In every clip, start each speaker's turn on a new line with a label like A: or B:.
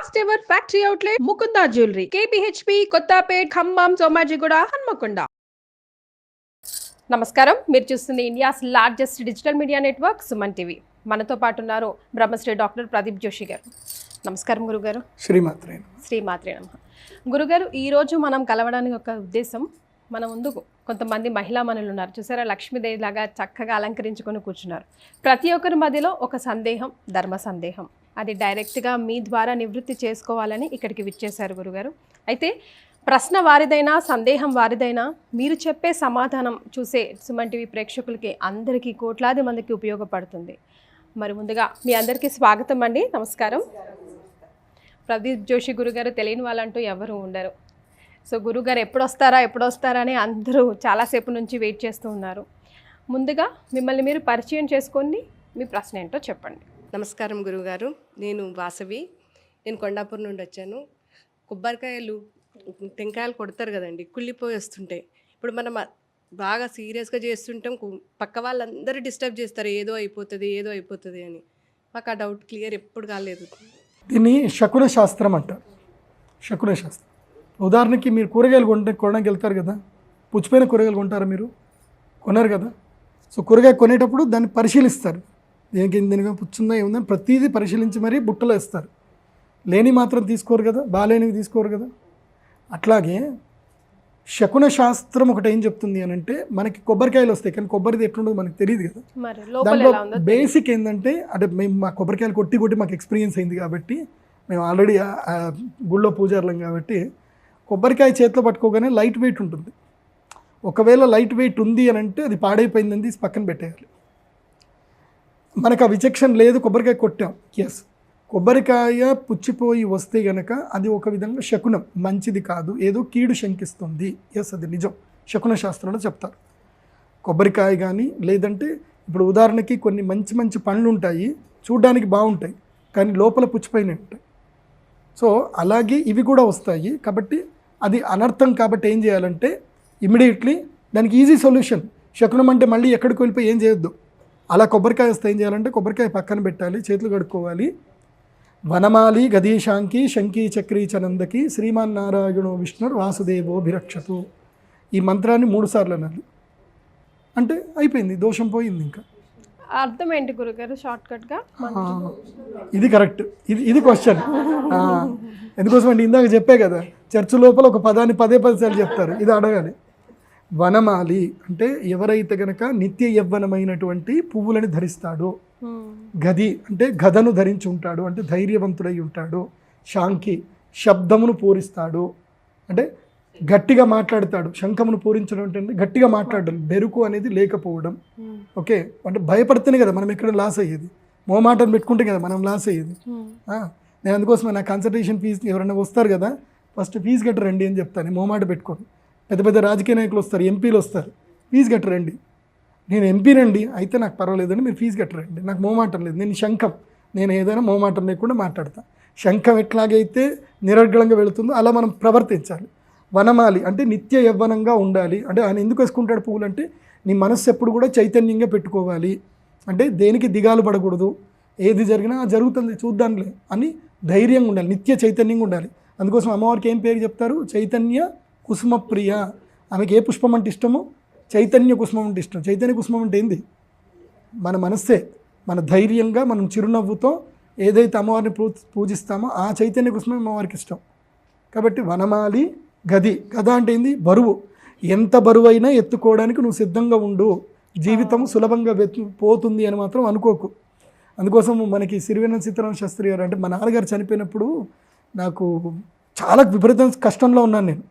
A: First ever factory outlet Mukunda jewellery. KPHB Kothapet Khammam Somajiguda Hanamkonda. నమస్కారం. మీరు చూస్తుంది India's largest digital media network Suman TV. మనతో పాటు ఉన్నారు బ్రహ్మశ్రీ డాక్టర్ ప్రదీప్ జోషి గారు. నమస్కారం గురుగారు.
B: శ్రీమాత్రే
A: శ్రీమాత్రే నమ. గురుగారు ఈరోజు మనం కలవడానికి ఒక ఉద్దేశం మన ముందుకు కొంతమంది మహిళా మనులు ఉన్నారు. చూసారా లక్ష్మీదేవి లాగా చక్కగా అలంకరించుకొని కూర్చున్నారు. ప్రతి ఒక్కరి మధ్యలో ఒక సందేహం ధర్మ సందేహం. అది డైరెక్ట్గా మీ ద్వారా నివృత్తి చేసుకోవాలని ఇక్కడికి విచ్చేశారు గురుగారు. అయితే ప్రశ్న వారిదైనా సందేహం వారిదైనా మీరు చెప్పే సమాధానం చూసే సుమంటివి ప్రేక్షకులకి అందరికీ కోట్లాది మందికి ఉపయోగపడుతుంది. మరి ముందుగా మీ అందరికీ స్వాగతం అండి. నమస్కారం. ప్రదీప్ జోషి గురుగారు తెలియని వాళ్ళంటూ ఎవరు ఉండరు. సో గురుగారు ఎప్పుడు వస్తారా ఎప్పుడు వస్తారా అని అందరూ చాలాసేపు నుంచి వెయిట్ చేస్తూ ఉన్నారు. ముందుగా మిమ్మల్ని మీరు పరిచయం చేసుకోండి. మీ ప్రశ్న ఏంటో చెప్పండి.
C: నమస్కారం గురువుగారు. నేను వాసవి. నేను కొండాపూర్ నుండి వచ్చాను. కొబ్బరికాయలు టెంకాయలు కొడతారు కదండి కుళ్ళిపోయి వస్తుంటాయి ఇప్పుడు మనం బాగా సీరియస్గా చేస్తుంటాం పక్క వాళ్ళందరూ డిస్టర్బ్ చేస్తారు ఏదో అయిపోతుంది ఏదో అయిపోతుంది అని. మాకు ఆ డౌట్ క్లియర్ ఎప్పుడు కాలేదు.
B: దీన్ని శకున శాస్త్రం అంటారు. శకున శాస్త్రం. ఉదాహరణకి మీరు కూరగాయలు కొంటే కొనడానికి వెళ్తారు కదా పుచ్చిపోయిన కూరగాయలు కొంటారా మీరు? కొనరు కదా. సో కూరగాయ కొనేటప్పుడు దాన్ని పరిశీలిస్తారు. దేనికి దీనిగా పుచ్చుందా ఏముందని ప్రతిదీ పరిశీలించి మరీ బుట్టలో ఇస్తారు లేని మాత్రం తీసుకోరు కదా బాగాలేనివి తీసుకోరు కదా. అట్లాగే శకున శాస్త్రం ఒకటి ఏం చెప్తుంది అని అంటే మనకి కొబ్బరికాయలు వస్తాయి కానీ కొబ్బరిది ఎట్లుండదు మనకి తెలియదు కదా. దాంట్లో బేసిక్ ఏంటంటే అంటే మేము మా కొబ్బరికాయలు కొట్టి కొట్టి మాకు ఎక్స్పీరియన్స్ అయింది కాబట్టి మేము ఆల్రెడీ గుళ్ళో పూజారులం కాబట్టి కొబ్బరికాయ చేతిలో పట్టుకోగానే లైట్ వెయిట్ ఉంటుంది. ఒకవేళ లైట్ వెయిట్ ఉంది అని అంటే అది పాడైపోయిందని తీసి పక్కన పెట్టేయాలి. మనకు ఆ విచక్షణ లేదు కొబ్బరికాయ కొట్టాం. ఎస్ కొబ్బరికాయ పుచ్చిపోయి వస్తే గనక అది ఒక విధంగా శకునం. మంచిది కాదు. ఏదో కీడు శంకిస్తుంది. ఎస్ అది నిజం. శకున శాస్త్రంలో చెప్తారు. కొబ్బరికాయ కానీ లేదంటే ఇప్పుడు ఉదాహరణకి కొన్ని మంచి మంచి పండ్లు ఉంటాయి. చూడ్డానికి బాగుంటాయి. కానీ లోపల పుచ్చిపోయినవి ఉంటాయి. సో అలాగే ఇవి కూడా వస్తాయి. కాబట్టి అది అనర్థం కాబట్టి ఏం చేయాలంటే ఇమీడియట్లీ దానికి ఈజీ సొల్యూషన్ శకునం అంటే మళ్ళీ ఎక్కడికి వెళ్ళిపోయి ఏం చేయొద్దు. అలా కొబ్బరికాయ వస్తే ఏం చేయాలంటే కొబ్బరికాయ పక్కన పెట్టాలి చేతులు కడుక్కోవాలి. వనమాలి గదీశాంకి శంకి చక్రీ చనందకి శ్రీమాన్ నారాయణో విష్ణుర్ వాసుదేవో భిరక్షతు ఈ మంత్రాన్ని మూడు సార్లు అనాలి. అంటే అయిపోయింది దోషం పోయింది ఇంకా.
A: అర్థం ఏంటి గురుగారు షార్ట్ కట్గా
B: ఇది కరెక్ట్. ఇది ఇది క్వశ్చన్. ఎందుకోసం అంటే ఇందాక చెప్పే కదా చర్చ్ లోపల ఒక పదాన్ని పదే పది సార్లు చెప్తారు. ఇది అడగాలి. వనమాలి అంటే ఎవరైతే గనక నిత్య యవ్వనమైనటువంటి పువ్వులని ధరిస్తాడో గది అంటే గదను ధరించి ఉంటాడు అంటే ధైర్యవంతుడై ఉంటాడు శాంకి శబ్దమును పూరిస్తాడు అంటే గట్టిగా మాట్లాడతాడు శంఖమును పూరించడం అంటే గట్టిగా మాట్లాడడం బెరుకు అనేది లేకపోవడం. ఓకే అంటే భయపడితేనే కదా మనం ఎక్కడ లాస్ అయ్యేది. మోమాటం పెట్టుకుంటే కదా మనం లాస్ అయ్యేది. ఆ, నేను అందుకోసం నా కన్సల్టేషన్ ఫీజు ఎవరైనా వస్తారు కదా ఫస్ట్ ఫీజు కట్టరండి అని చెప్తాను మోమాట పెట్టుకోను. పెద్ద పెద్ద రాజకీయ నాయకులు వస్తారు ఎంపీలు వస్తారు. ఫీజు కట్టరండి. నేను ఎంపీనండి అయితే నాకు పర్వాలేదండి మీరు ఫీజు కట్టరండి. నాకు మోమాటం లేదు. నేను శంఖం. నేను ఏదైనా మోమాటం లేకుండా మాట్లాడతా. శంఖం ఎట్లాగైతే నిరర్గళంగా వెళుతుందో అలా మనం ప్రవర్తించాలి. వనమాలి అంటే నిత్య యవ్వనంగా ఉండాలి. అంటే ఆయన ఎందుకు వేసుకుంటాడు పువ్వులు అంటే నీ మనస్సు ఎప్పుడు కూడా చైతన్యంగా పెట్టుకోవాలి. అంటే దేనికి దిగాలు పడకూడదు. ఏది జరిగినా జరుగుతుంది చూద్దాంలే అని ధైర్యంగా ఉండాలి. నిత్య చైతన్యంగా ఉండాలి. అందుకోసం అమ్మవారికి ఏం పేరు చెప్తారు? చైతన్య కుసుమప్రియ. ఆమెకి ఏ పుష్పం అంటే ఇష్టమో? చైతన్య కుసుమం అంటే ఇష్టం. చైతన్య కుసుమం అంటే ఏంది? మన మనస్సే మన ధైర్యంగా మనం చిరునవ్వుతో ఏదైతే అమ్మవారిని పూ పూజిస్తామో ఆ చైతన్య కుసుమం అమ్మవారికి ఇష్టం. కాబట్టి వనమాలి గది. గద అంటే ఏంది? బరువు. ఎంత బరువైనా ఎత్తుకోవడానికి నువ్వు సిద్ధంగా ఉండు. జీవితం సులభంగా పోతుంది అని మాత్రం అనుకోకు. అందుకోసం మనకి సిరివెన్న సీతారామ శాస్త్రి గారు అంటే మా నాన్నగారు చనిపోయినప్పుడు నాకు చాలా విపరీతం కష్టంలో ఉన్నాను నేను.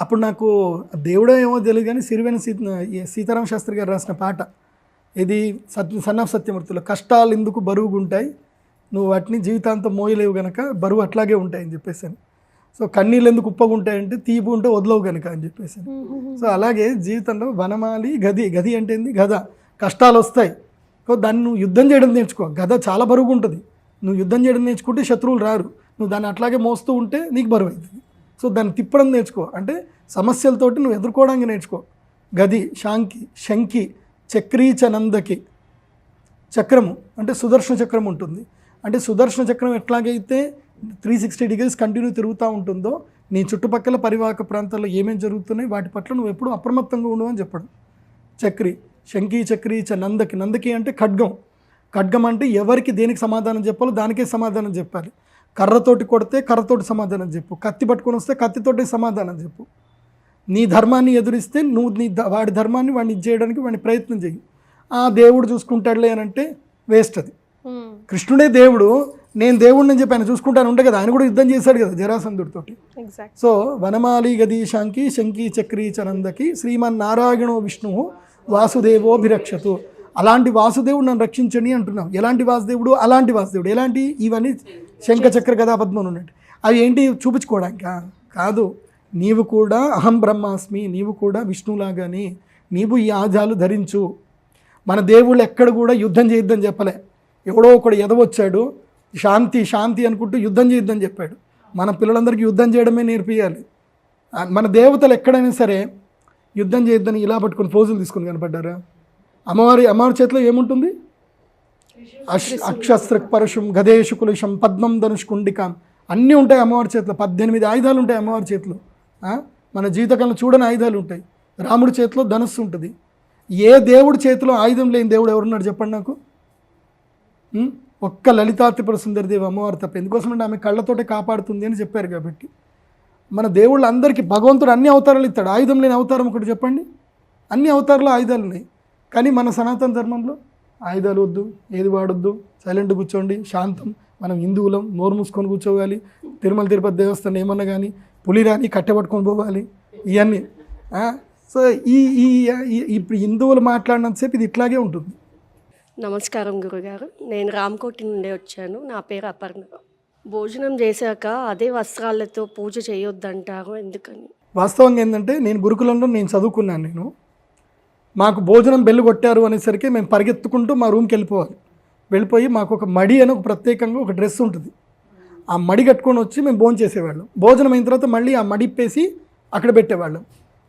B: అప్పుడు నాకు దేవుడో ఏమో తెలియదు కానీ సిరివెన సీ సీతారామ శాస్త్రి గారు రాసిన పాట. ఇది సత్య సన్నాఫ్ సత్యమూర్తిలో కష్టాలు ఎందుకు బరువుగా ఉంటాయి? నువ్వు వాటిని జీవితాంతం మోయలేవు గనక బరువు అట్లాగే ఉంటాయని చెప్పేసాను సో కన్నీళ్ళు ఎందుకు ఉప్పగా ఉంటాయంటే తీపి ఉంటే వదలవు గనక అని చెప్పేసాను సో అలాగే జీవితంలో వనమాలి గది. గది అంటే ఏంది? గద. కష్టాలు వస్తాయి. సో దాన్ని నువ్వు యుద్ధం చేయడం నేర్చుకో. గద చాలా బరువుగా ఉంటుంది. నువ్వు యుద్ధం చేయడం నేర్చుకుంటే శత్రువులు రారు. నువ్వు దాన్ని అట్లాగే మోస్తూ ఉంటే నీకు బరువు అవుతుంది. సో దాన్ని తిప్పడం నేర్చుకో. అంటే సమస్యలతోటి నువ్వు ఎదుర్కోవడానికి నేర్చుకో. గది శాంకి శంకి చక్రీచనందకి చక్రము అంటే సుదర్శన చక్రం ఉంటుంది. అంటే సుదర్శన చక్రం ఎట్లాగైతే త్రీ సిక్స్టీ డిగ్రీస్ కంటిన్యూ తిరుగుతూ ఉంటుందో నీ చుట్టుపక్కల పరివాహక ప్రాంతాల్లో ఏమేమి జరుగుతున్నాయి వాటి పట్ల నువ్వు ఎప్పుడు అప్రమత్తంగా ఉండవు అని చెప్పడం. చక్రి శంకి చక్రి చ నందకి. నందకి అంటే ఖడ్గం. ఖడ్గం అంటే ఎవరికి దేనికి సమాధానం చెప్పాలో దానికే సమాధానం చెప్పాలి. కర్రతోటి కొడితే కర్రతోటి సమాధానం చెప్పు. కత్తి పట్టుకొని వస్తే కత్తితోటి సమాధానం చెప్పు. నీ ధర్మాన్ని ఎదురిస్తే నువ్వు నీ వాడి ధర్మాన్ని వాడిని చేయడానికి వాడిని ప్రయత్నం చెయ్యి. ఆ దేవుడు చూసుకుంటాడులే అని అంటే వేస్ట్ అది. కృష్ణుడే దేవుడు నేను దేవుడిని అని చెప్పి ఆయన చూసుకుంటాను ఉంటే కదా ఆయన కూడా యుద్ధం చేశాడు కదా జరాసంధుడితోటి.
A: ఎగ్జాక్ట్
B: సో వనమాలి గదీశాంకి శంకి చక్రీ చనందకి శ్రీమన్ నారాయణో విష్ణువు వాసుదేవోభిరక్షతు. అలాంటి వాసుదేవుడు నన్ను రక్షించండి అంటున్నాం. ఎలాంటి వాసుదేవుడు? అలాంటి వాసుదేవుడు. ఎలాంటి? ఇవన్నీ శంఖచక్ర కథాపద్మం ఉన్నట్టు. అవి ఏంటి? చూపించుకోవడానికి? కాదు. నీవు కూడా అహం బ్రహ్మాస్మి నీవు కూడా విష్ణులాగాని నీవు ఈ ఆజాలు ధరించు. మన దేవుళ్ళు ఎక్కడ కూడా యుద్ధం చేయొద్దని చెప్పలే. ఎవడో ఒకడు ఎదవచ్చాడు శాంతి శాంతి అనుకుంటూ యుద్ధం చేయొద్దని చెప్పాడు. మన పిల్లలందరికీ యుద్ధం చేయడమే నేర్పియాలి. మన దేవతలు ఎక్కడైనా సరే యుద్ధం చేయొద్దని ఇలా పట్టుకొని పోజులు తీసుకొని కనపడ్డారా? అమ్మవారి అమ్మవారి చేతిలో ఏముంటుంది? అష్ అక్షస్త్ర పరశుం గదేశు కులుషం పద్మం ధనుష్కుండికాం అన్నీ ఉంటాయి అమ్మవారి చేతిలో. పద్దెనిమిది ఆయుధాలు ఉంటాయి అమ్మవారి చేతిలో? మన జీవితకాలంలో చూడని ఆయుధాలు ఉంటాయి. రాముడి చేతిలో ధనుస్సు ఉంటుంది. ఏ దేవుడి చేతిలో ఆయుధం లేని దేవుడు ఎవరున్నాడు చెప్పండి నాకు? ఒక్క లలితా త్రిపుర సుందరిదేవి అమ్మవారు తప్ప. ఎందుకోసమంటే ఆమె కళ్ళతోటే కాపాడుతుంది అని చెప్పారు కాబట్టి. మన దేవుళ్ళు అందరికీ భగవంతుడు అన్ని అవతారాలు ఇస్తాడు. ఆయుధం లేని అవతారం ఒకటి చెప్పండి. అన్ని అవతారాలు ఆయుధాలు ఉన్నాయి. కానీ మన సనాతన ధర్మంలో ఆయుధాలు వద్దు ఏది వాడొద్దు సైలెంట్ కూర్చోండి శాంతం మనం హిందువులం నోరు మూసుకొని కూర్చోవాలి తిరుమల తిరుపతి దేవస్థానం ఏమన్నా కానీ పులి రాని కట్టెపట్టుకొని పోవాలి ఇవన్నీ? సో ఈ ఈ ఈ- ఇప్పుడు హిందువులు మాట్లాడినంతసేపు ఇది ఇట్లాగే ఉంటుంది.
D: నమస్కారం గురుగారు. నేను రామకోటి నుండి వచ్చాను. నా పేరు అపర్ణ. భోజనం చేశాక అదే వస్త్రాలతో పూజ చేయొద్దంటారు ఎందుకని?
B: వాస్తవంగా ఏంటంటే నేను గురుకులంలో నేను చదువుకున్నాను నేను. మాకు భోజనం బెల్లు కొట్టారు అనేసరికి మేము పరిగెత్తుకుంటూ మా రూమ్కి వెళ్ళిపోవాలి. వెళ్ళిపోయి మాకు ఒక మడి అని ఒక ప్రత్యేకంగా ఒక డ్రెస్ ఉంటుంది. ఆ మడి కట్టుకొని వచ్చి మేము భోజనం చేసేవాళ్ళం. భోజనం అయిన తర్వాత మళ్ళీ ఆ మడిప్పేసి అక్కడ పెట్టేవాళ్ళం.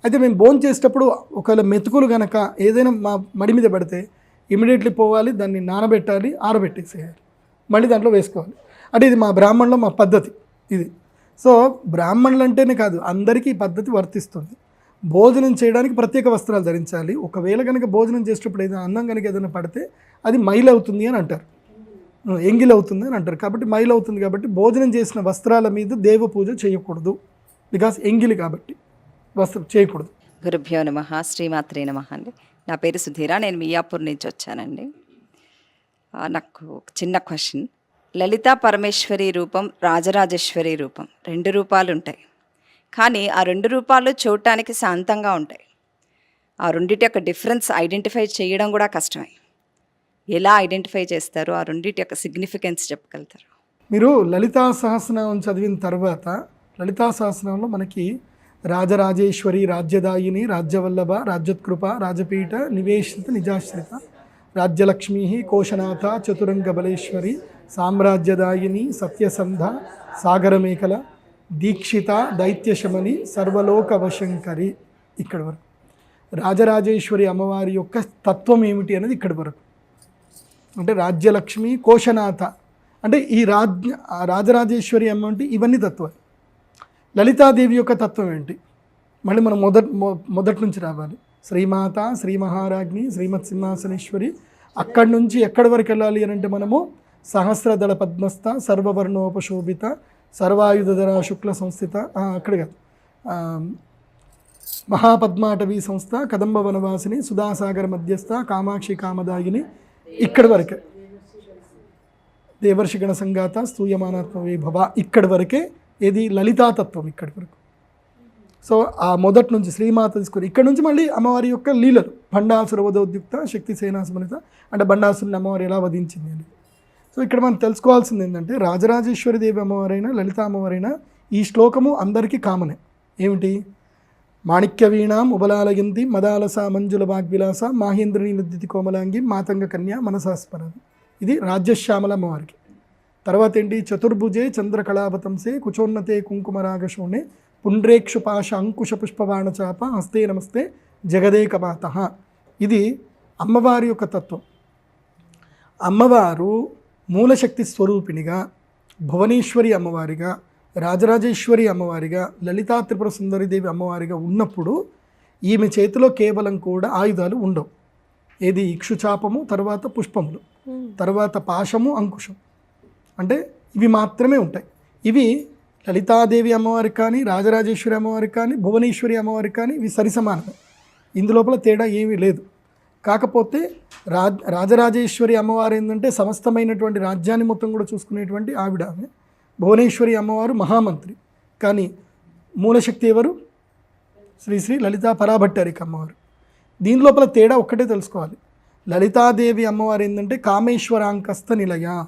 B: అయితే మేము భోజనం చేసేటప్పుడు ఒకవేళ మెతుకులు కనుక ఏదైనా మా మడి మీద పడితే ఇమీడియట్లీ పోవాలి దాన్ని నానబెట్టాలి ఆరబెట్టేసేయాలి. మళ్ళీ దాంట్లో వేసుకోవాలి. అంటే ఇది మా బ్రాహ్మణుల మా పద్ధతి ఇది. సో బ్రాహ్మణులు అంటేనే కాదు అందరికీ ఈ పద్ధతి వర్తిస్తుంది. భోజనం చేయడానికి ప్రత్యేక వస్త్రాలు ధరించాలి. ఒకవేళ కనుక భోజనం చేసేటప్పుడు ఏదైనా అన్నం కనుక ఏదైనా పడితే అది మైల్ అవుతుంది అని అంటారు. ఎంగిల్ అవుతుంది అని అంటారు. కాబట్టి మైల్ అవుతుంది కాబట్టి భోజనం చేసిన వస్త్రాల మీద దేవ పూజ చేయకూడదు. బికాస్ ఎంగిలి కాబట్టి వస్త్రం చేయకూడదు.
E: గురుభ్యో నమ. శ్రీమాత్రే నమ అండి. నా పేరు సుధీర. నేను మియాపూర్ నుంచి వచ్చానండి. నాకు ఒక చిన్న క్వశ్చన్. లలితా పరమేశ్వరి రూపం రాజరాజేశ్వరి రూపం. రెండు రూపాలు ఉంటాయి. కానీ ఆ రెండు రూపాలు చూడటానికి శాంతంగా ఉంటాయి. ఆ రెండిటి యొక్క డిఫరెన్స్ ఐడెంటిఫై చేయడం కూడా కష్టమే. ఎలా ఐడెంటిఫై చేస్తారు? ఆ రెండింటి యొక్క సిగ్నిఫికెన్స్ చెప్పగలుగుతారు.
B: మీరు లలితా సహస్రనామం చదివిన తర్వాత లలితా సహస్రనామంలో మనకి రాజరాజేశ్వరి రాజ్యదాయిని రాజ్యవల్లభ రాజ్యత్కృప రాజపీఠ నివేశిత నిజాశ్రిత రాజ్యలక్ష్మి కోశనాథ చతురంగ బలేశ్వరి సామ్రాజ్యదాయిని సత్యసంధ సాగరమేఖల దీక్షిత దైత్యశమని సర్వలోక వశంకరి ఇక్కడి వరకు. రాజరాజేశ్వరి అమ్మవారి యొక్క తత్వం ఏమిటి అనేది ఇక్కడి వరకు. అంటే రాజ్యలక్ష్మి కోశనాథ అంటే ఈ రాజ్ రాజరాజేశ్వరి అమ్మ అంటే ఇవన్నీ తత్వాలు. లలితాదేవి యొక్క తత్వం ఏంటి? మళ్ళీ మనం మొదటి మొ- మొదటి నుంచి రావాలి. శ్రీమాత శ్రీ మహారాజ్ని శ్రీమత్ సింహాసనేశ్వరి అక్కడి నుంచి ఎక్కడి వరకు వెళ్ళాలి అని అంటే మనము సహస్రదళ పద్మస్థ సర్వవర్ణోపశోభిత సర్వాయుధర శుక్ల సంస్థిత అక్కడ కాదు. మహాపద్మాటవీ సంస్థ కదంబ వనవాసిని సుధాసాగర్ మధ్యస్థ కామాక్షి కామదాయిని ఇక్కడి వరకే. దేవర్షి గణ సంఘాత స్తూయమానాత్మ వైభవ ఇక్కడి వరకే. ఇది లలితాతత్వం ఇక్కడి వరకు. సో ఆ మొదటి నుంచి శ్రీమాత తీసుకుని ఇక్కడ నుంచి మళ్ళీ అమ్మవారి యొక్క లీలలు. భండాసుర వధోద్యుక్త శక్తి సేనాసమనిత అంటే భండాసుని అమ్మవారు ఎలా వధించింది అని. సో ఇక్కడ మనం తెలుసుకోవాల్సింది ఏంటంటే రాజరాజేశ్వరి దేవి అమ్మవారైనా లలిత అమ్మవారైనా ఈ శ్లోకము అందరికీ కామనే ఏమిటి? మాణిక్య వీణాం ఉబలాలయంతి మదాలస మంజుల వాగ్విలాస మాహేంద్రిని నిద్దితి కోమలాంగి మాతంగ కన్య మనసాస్మరది ఇది రాజ్యశ్యామల అమ్మవారికి. తర్వాత ఏంటి? చతుర్భుజే చంద్రకళావతంసే కుచోన్నతే కుంకుమరాగశోణే పుండ్రేక్షుపాశ అంకుశ పుష్పబాణచాప హస్తే నమస్తే జగదేకమాత ఇది అమ్మవారి యొక్క తత్వం. అమ్మవారు మూలశక్తి స్వరూపిణిగా భువనేశ్వరి అమ్మవారిగా రాజరాజేశ్వరి అమ్మవారిగా లలితా త్రిపుర సుందరిదేవి అమ్మవారిగా ఉన్నప్పుడు ఈమె చేతిలో కేవలం కూడా ఆయుధాలు ఉండవు. ఏది ఇక్షుచాపము తర్వాత పుష్పములు తర్వాత పాశము అంకుశం. అంటే ఇవి మాత్రమే ఉంటాయి. ఇవి లలితాదేవి అమ్మవారికి కానీ రాజరాజేశ్వరి అమ్మవారికి కానీ భువనేశ్వరి అమ్మవారికి కానీ ఇవి సరిసమానమే. ఇందులోపల తేడా ఏమీ లేదు. కాకపోతే రాజ్ రాజరాజేశ్వరి అమ్మవారు ఏంటంటే సమస్తమైనటువంటి రాజ్యాన్ని మొత్తం కూడా చూసుకునేటువంటి ఆవిడ ఆమె. భువనేశ్వరి అమ్మవారు మహామంత్రి. కానీ మూలశక్తి ఎవరు? శ్రీ శ్రీ లలితా పరాభట్టారిక అమ్మవారు. దీని లోపల తేడా ఒక్కటే తెలుసుకోవాలి. లలితాదేవి అమ్మవారు ఏంటంటే కామేశ్వరాంకస్త నిలయ.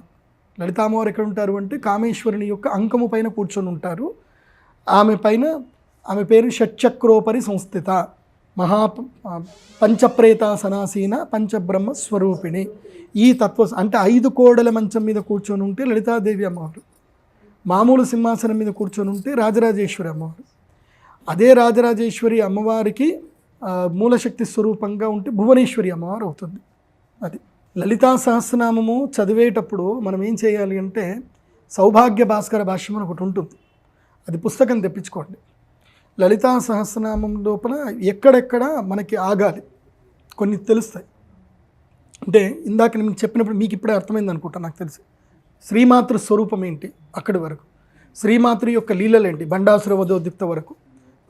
B: లలితా అమ్మవారు ఎక్కడ ఉంటారు అంటే కామేశ్వరుని యొక్క అంకము పైన కూర్చొని ఉంటారు. ఆమె పైన ఆమె పేరు షట్చక్రోపరి సంస్థిత. మహా పంచప్రేతాసనాసీన పంచబ్రహ్మ స్వరూపిణి ఈ తత్వ అంటే ఐదు కోడల మంచం మీద కూర్చొని ఉంటే లలితాదేవి అమ్మవారు. మామూలు సింహాసనం మీద కూర్చొని ఉంటే రాజరాజేశ్వరి అమ్మవారు. అదే రాజరాజేశ్వరి అమ్మవారికి మూలశక్తి స్వరూపంగా ఉంటే భువనేశ్వరి అమ్మవారు అవుతుంది. అది లలితా సహస్రనామము చదివేటప్పుడు మనం ఏం చేయాలి అంటే సౌభాగ్య భాస్కర భాష్యం అని ఒకటి ఉంటుంది. అది పుస్తకం తెప్పించుకోండి. లలితా సహస్రనామం లోపల ఎక్కడెక్కడ మనకి ఆగాలి. కొన్ని తెలుస్తాయి. అంటే ఇందాక నేను చెప్పినప్పుడు మీకు ఇప్పుడే అర్థమైంది అనుకుంటా నాకు తెలిసి. శ్రీమాతృ స్వరూపం ఏంటి అక్కడి వరకు? శ్రీమాతృ యొక్క లీలలు ఏంటి? బండాసుర వధోదిక్త వరకు.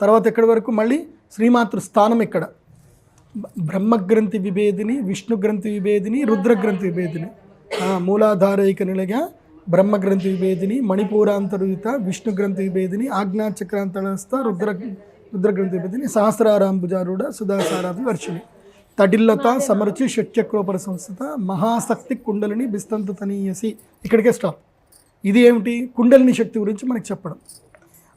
B: తర్వాత ఎక్కడి వరకు? మళ్ళీ శ్రీమాతృ స్థానం ఎక్కడ? బ్రహ్మగ్రంథి విభేదిని విష్ణుగ్రంథి విభేదిని రుద్రగ్రంథి విభేదిని. మూలాధారైక నిలగా బ్రహ్మగ్రంథి విభేదిని మణిపూరాంతరుత విష్ణు గ్రంథి విభేదిని ఆజ్ఞాచక్రాంతరస్థ రుద్ర రుద్రగ్రంథి విభేదిని సహస్రారాంబుజారుడ సుధాసారాభి వర్షిణి. తడిల్లత సమరుచి షట్చక్రోపర సంస్థ మహాశక్తి కుండలిని బిస్తంతు తనీయసి. ఇక్కడికే స్టాప్. ఇది ఏమిటి? కుండలిని శక్తి గురించి మనకి చెప్పడం.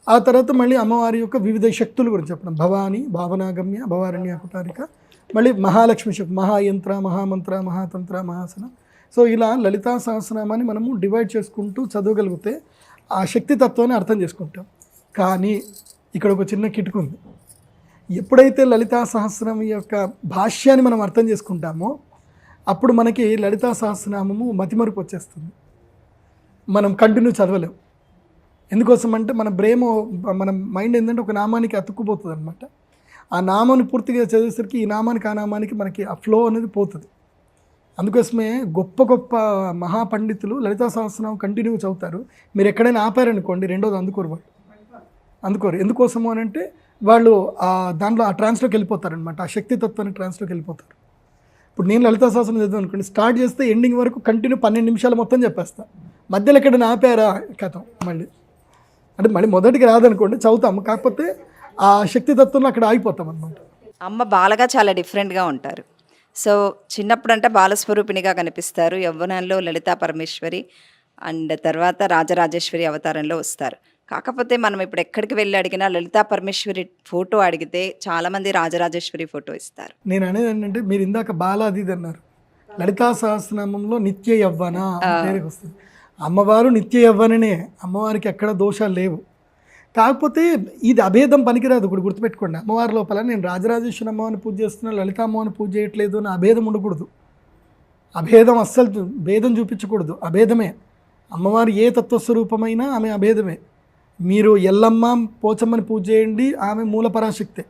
B: ఆ తర్వాత మళ్ళీ అమ్మవారి యొక్క వివిధ శక్తుల గురించి చెప్పడం. భవాని భావనాగమ్య భవారణ్య కుటారిక మళ్ళీ మహాలక్ష్మి శక్తి మహాయంత్ర మహామంత్ర మహాతంత్ర మహాసన. సో ఇలా లలితా సహస్రనామాన్ని మనము డివైడ్ చేసుకుంటూ చదవగలిగితే ఆ శక్తి తత్వాన్ని అర్థం చేసుకుంటాం. కానీ ఇక్కడ ఒక చిన్న కిటుకు ఉంది. ఎప్పుడైతే లలితా సహస్రం యొక్క భాష్యాన్ని మనం అర్థం చేసుకుంటామో అప్పుడు మనకి లలితా సహస్రనామము మతిమరుపు వచ్చేస్తుంది. మనం కంటిన్యూ చదవలేం. ఎందుకోసం అంటే మన బ్రెయిన్ మన మైండ్ ఏంటంటే ఒక నామానికి అతుక్కుపోతుంది అనమాట ఆ నామాన్ని పూర్తిగా చదివేసరికి ఈ నామానికి ఆ నామానికి మనకి ఆ ఫ్లో అనేది పోతుంది. అందుకోసమే గొప్ప గొప్ప మహాపండితులు లలితా సహస్రనామం కంటిన్యూ చదువుతారు. మీరు ఎక్కడైనా ఆపారనుకోండి రెండోది అందుకోరు. వాళ్ళు అందుకోరు. ఎందుకోసము అని అంటే వాళ్ళు ఆ దాంట్లో ఆ ట్రాన్స్లోకి వెళ్ళిపోతారనమాట ఆ శక్తితత్వాన్ని ట్రాన్స్లోకి వెళ్ళిపోతారు. ఇప్పుడు నేను లలితా సహస్రం చదివాను అనుకోండి స్టార్ట్ చేస్తే ఎండింగ్ వరకు కంటిన్యూ పన్నెండు నిమిషాలు మొత్తం చెప్పేస్తా. మధ్యలో ఎక్కడైనా ఆపారా? కథ. మళ్ళీ. అంటే మళ్ళీ మొదటికి రాదనుకోండి చదువుతాము. కాకపోతే ఆ శక్తితత్వంలో అక్కడ ఆగిపోతాం అనమాట
E: అమ్మ బాలగా చాలా డిఫరెంట్గా ఉంటారు. సో చిన్నప్పుడు అంటే బాలస్వరూపిణిగా కనిపిస్తారు యవ్వనంలో లలితా పరమేశ్వరి అండ్ తర్వాత రాజరాజేశ్వరి అవతారంలో వస్తారు. కాకపోతే మనం ఇప్పుడు ఎక్కడికి వెళ్ళి అడిగినా లలితా పరమేశ్వరి ఫోటో అడిగితే చాలామంది రాజరాజేశ్వరి ఫోటో ఇస్తారు.
B: నేను అనేది ఏంటంటే మీరు ఇందాక బాలాది అన్నారు. లలితా సహస్రనామంలో నిత్య యవ్వన వస్తుంది అమ్మవారు నిత్య యవ్వననే. అమ్మవారికి ఎక్కడ దోషాలు లేవు. కాకపోతే ఇది అభేదం పనికిరాదు ఇప్పుడు గుర్తుపెట్టుకోండి. అమ్మవారి లోపల నేను రాజరాజేశ్వరి అమ్మవారిని పూజ చేస్తున్నా లలిత అమ్మవారిని పూజ చేయట్లేదు అని అభేదం ఉండకూడదు. అభేదం అస్సలు భేదం చూపించకూడదు. అభేదమే. అమ్మవారి ఏ తత్వస్వరూపమైనా ఆమె అభేదమే. మీరు ఎల్లమ్మ పోచమ్మని పూజ చేయండి ఆమె మూల పరాశక్తే.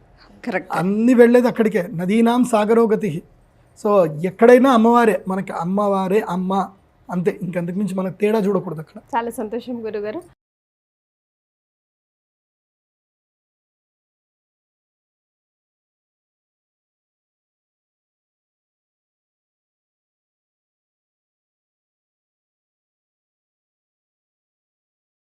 E: కరెక్ట్.
B: అన్ని వెళ్ళేది అక్కడికే. నదీనాం సాగరోగతి సో ఎక్కడైనా అమ్మవారే మనకి అమ్మవారే అమ్మ. అంతే. ఇంకంతకు మించి మనకు తేడా చూడకూడదు అక్కడ.
A: చాలా సంతోషం గురుగారు.